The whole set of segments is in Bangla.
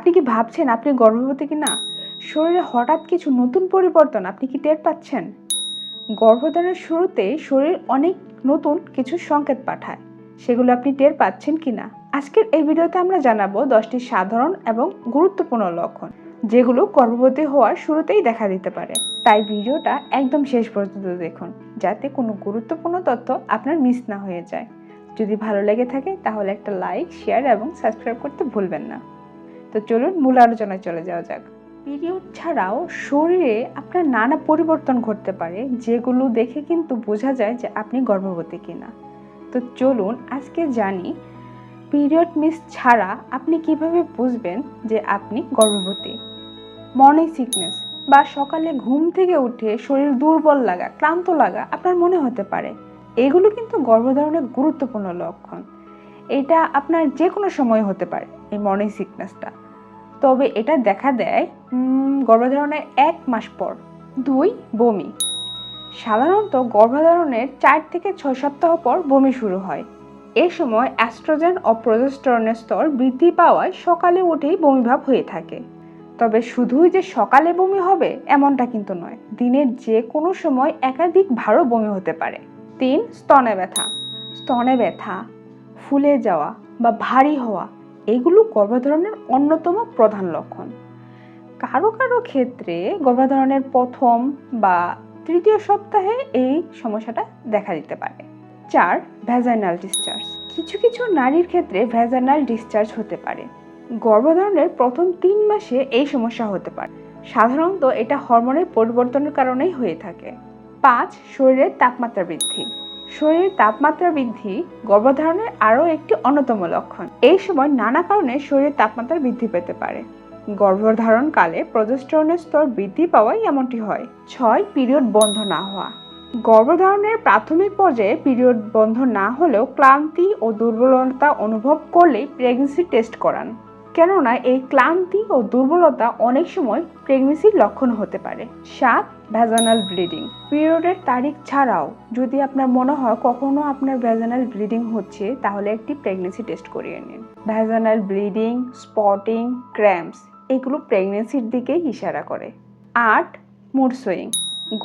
আপনি কি ভাবছেন আপনি গর্ভবতী কি না শরীরে হঠাৎ কিছু নতুন পরিবর্তন আপনি কি টের পাচ্ছেন? গর্ভধারণের শুরুতে শরীর অনেক নতুন কিছু সংকেত পাঠায়। সেগুলো আপনি টের পাচ্ছেন কি না আজকের এই ভিডিওতে আমরা জানাব দশটি সাধারণ এবং গুরুত্বপূর্ণ লক্ষণ, যেগুলো গর্ভবতী হওয়ার শুরুতেই দেখা দিতে পারে। তাই ভিডিওটা একদম শেষ পর্যন্ত দেখুন, যাতে কোনো গুরুত্বপূর্ণ তথ্য আপনার মিস না হয়ে যায়। যদি ভালো লেগে থাকে, তাহলে একটা লাইক, শেয়ার এবং সাবস্ক্রাইব করতে ভুলবেন না। তো চলুন মূল আলোচনায় চলে যাওয়া যাক। পিরিয়ড ছাড়াও শরীরে আপনার নানা পরিবর্তন ঘটতে পারে, যেগুলো দেখে কিন্তু বোঝা যায় যে আপনি গর্ভবতী কিনা। তো চলুন আজকে জানি, পিরিয়ড মিস ছাড়া আপনি কীভাবে বুঝবেন যে আপনি গর্ভবতী? মর্নিং সিকনেস বা সকালে ঘুম থেকে উঠে শরীর দুর্বল লাগা, ক্লান্ত লাগা আপনার মনে হতে পারে। এগুলো কিন্তু গর্ভধারণের গুরুত্বপূর্ণ লক্ষণ। এটা আপনার যে কোনো সময় হতে পারে, এই মর্নিং সিকনেসটা তবে এটা দেখা দেয় গর্ভধারণের এক মাস পর, দুই বমি। সাধারণত গর্ভধারণের চার থেকে ছয় সপ্তাহ পর বমি শুরু হয়। এ সময় অ্যাস্ট্রোজেন ও প্রজেস্টেরনের স্তর বৃদ্ধি পাওয়ায় সকালে উঠেই বমিভাব হয়ে থাকে। তবে শুধুই যে সকালে বমি হবে, এমনটা কিন্তু নয়। দিনের যে কোনো সময় একাধিক ভারও বমি হতে পারে। তিন, স্তনে ব্যথা। স্তনে ব্যথা ফুলে যাওয়া বা ভারী হওয়া এগুলো গর্ভধারণের অন্যতম প্রধান লক্ষণ। কারও কারও ক্ষেত্রে গর্ভধারণের প্রথম বা তৃতীয় সপ্তাহে এই সমস্যাটা দেখা দিতে পারে। চার ভ্যাজাইনাল ডিসচার্জ কিছু কিছু নারীর ক্ষেত্রে ভ্যাজাইনাল ডিসচার্জ হতে পারে। গর্ভধারণের প্রথম তিন মাসে এই সমস্যা হতে পারে। সাধারণত এটা হরমোনের পরিবর্তনের কারণেই হয়ে থাকে। পাঁচ, শরীরের তাপমাত্রা বৃদ্ধি। শরীরের তাপমাত্রা বৃদ্ধি গর্ভধারণের আরও একটি অন্যতম লক্ষণ। এই সময় নানা কারণে শরীরের তাপমাত্রা বৃদ্ধি পেতে পারে। গর্ভধারণকালে প্রজেস্টেরনের স্তর বৃদ্ধি পাওয়াই এমনটি হয়। ছয়, পিরিয়ড বন্ধ না হওয়া। গর্ভধারণের প্রাথমিক পর্যায়ে পিরিয়ড বন্ধ না হলেও ক্লান্তি ও দুর্বলতা অনুভব করলেই প্রেগনেন্সি টেস্ট করান। কেননা এই ক্লান্তি ও দুর্বলতা অনেক সময় প্রেগনেন্সির লক্ষণ হতে পারে। সাত ভ্যাজানাল ব্লিডিং পিরিয়ডের তারিখ ছাড়াও যদি আপনার মনে হয় কখনো আপনার ভ্যাজানাল ব্লিডিং হচ্ছে, তাহলে একটি প্রেগনেন্সি টেস্ট করিয়ে নিন। ভ্যাজানাল ব্লিডিং স্পটিং ক্র্যাম্পস এগুলো প্রেগনেন্সির দিকেই ইশারা করে। আট মুড সুইং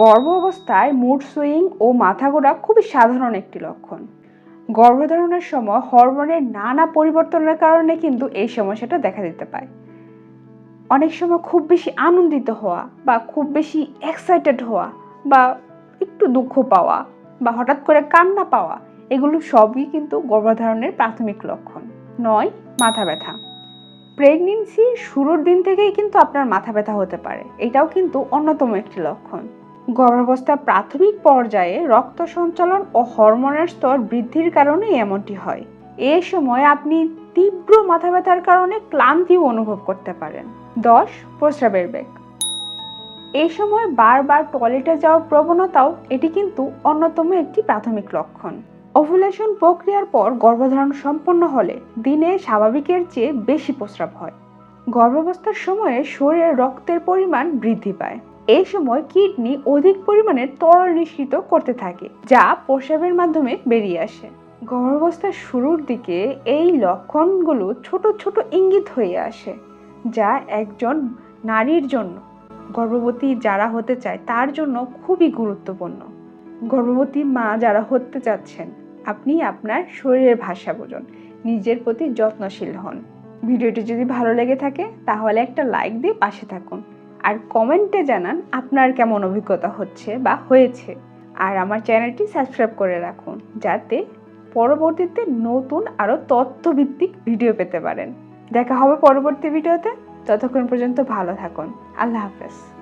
গর্ভ অবস্থায় মুড সুইং ও মাথা ঘোরা খুবই সাধারণ একটি লক্ষণ। গর্ভধারণের সময় হরমোনের নানা পরিবর্তনের কারণে কিন্তু এই সমস্যাটা দেখা দিতে পায়। অনেক সময় খুব বেশি আনন্দিত হওয়া বা খুব বেশি এক্সাইটেড হওয়া বা একটু দুঃখ পাওয়া বা হঠাৎ করে কান্না পাওয়া, এগুলো সবই কিন্তু গর্ভধারণের প্রাথমিক লক্ষণ। নয়, মাথা ব্যথা। প্রেগনেন্সির শুরুর দিন থেকেই কিন্তু আপনার মাথা ব্যথা হতে পারে। এটাও কিন্তু অন্যতম একটি লক্ষণ। গর্ভাবস্থার প্রাথমিক পর্যায়ে রক্ত সঞ্চালন ও হরমোনের স্তর বৃদ্ধির কারণে এমনটি হয়। এ সময় আপনি তীব্র মাথা ব্যথার কারণে ক্লান্তিও অনুভব করতে পারেন। দশ, প্রস্রাবের বেগ। এই সময় বারবার টয়লেটে যাওয়ার প্রবণতাও এটি কিন্তু অন্যতম একটি প্রাথমিক লক্ষণ। ওভুলেশন প্রক্রিয়ার পর গর্ভধারণ সম্পন্ন হলে দিনে স্বাভাবিকের চেয়ে বেশি প্রস্রাব হয়। গর্ভাবস্থার সময়ে শরীরে রক্তের পরিমাণ বৃদ্ধি পায়। এই সময় কিডনি অধিক পরিমাণে তরল নিঃসৃত করতে থাকে, যা প্রস্রাবের মাধ্যমে বেরিয়ে আসে। গর্ভাবস্থার শুরুর দিকে এই লক্ষণগুলো ছোট ছোট ইঙ্গিত হয়ে আসে, যা একজন নারীর জন্য। গর্ভবতী যারা হতে চায় তার জন্য খুবই গুরুত্বপূর্ণ। গর্ভবতী মা যারা হতে চাচ্ছেন, আপনি আপনার শরীরের ভাষা বোঝুন, নিজের প্রতি যত্নশীল হন। ভিডিওটি যদি ভালো লেগে থাকে, তাহলে একটা লাইক দিয়ে পাশে থাকুন। আর কমেন্টে জানান আপনার কেমন অভিজ্ঞতা হচ্ছে বা হয়েছে। আর আমার চ্যানেলটি সাবস্ক্রাইব করে রাখুন, যাতে পরবর্তীতে নতুন আরও তথ্যভিত্তিক ভিডিও পেতে পারেন। দেখা হবে পরবর্তী ভিডিওতে। ততক্ষণ পর্যন্ত ভালো থাকুন। আল্লাহ হাফেজ।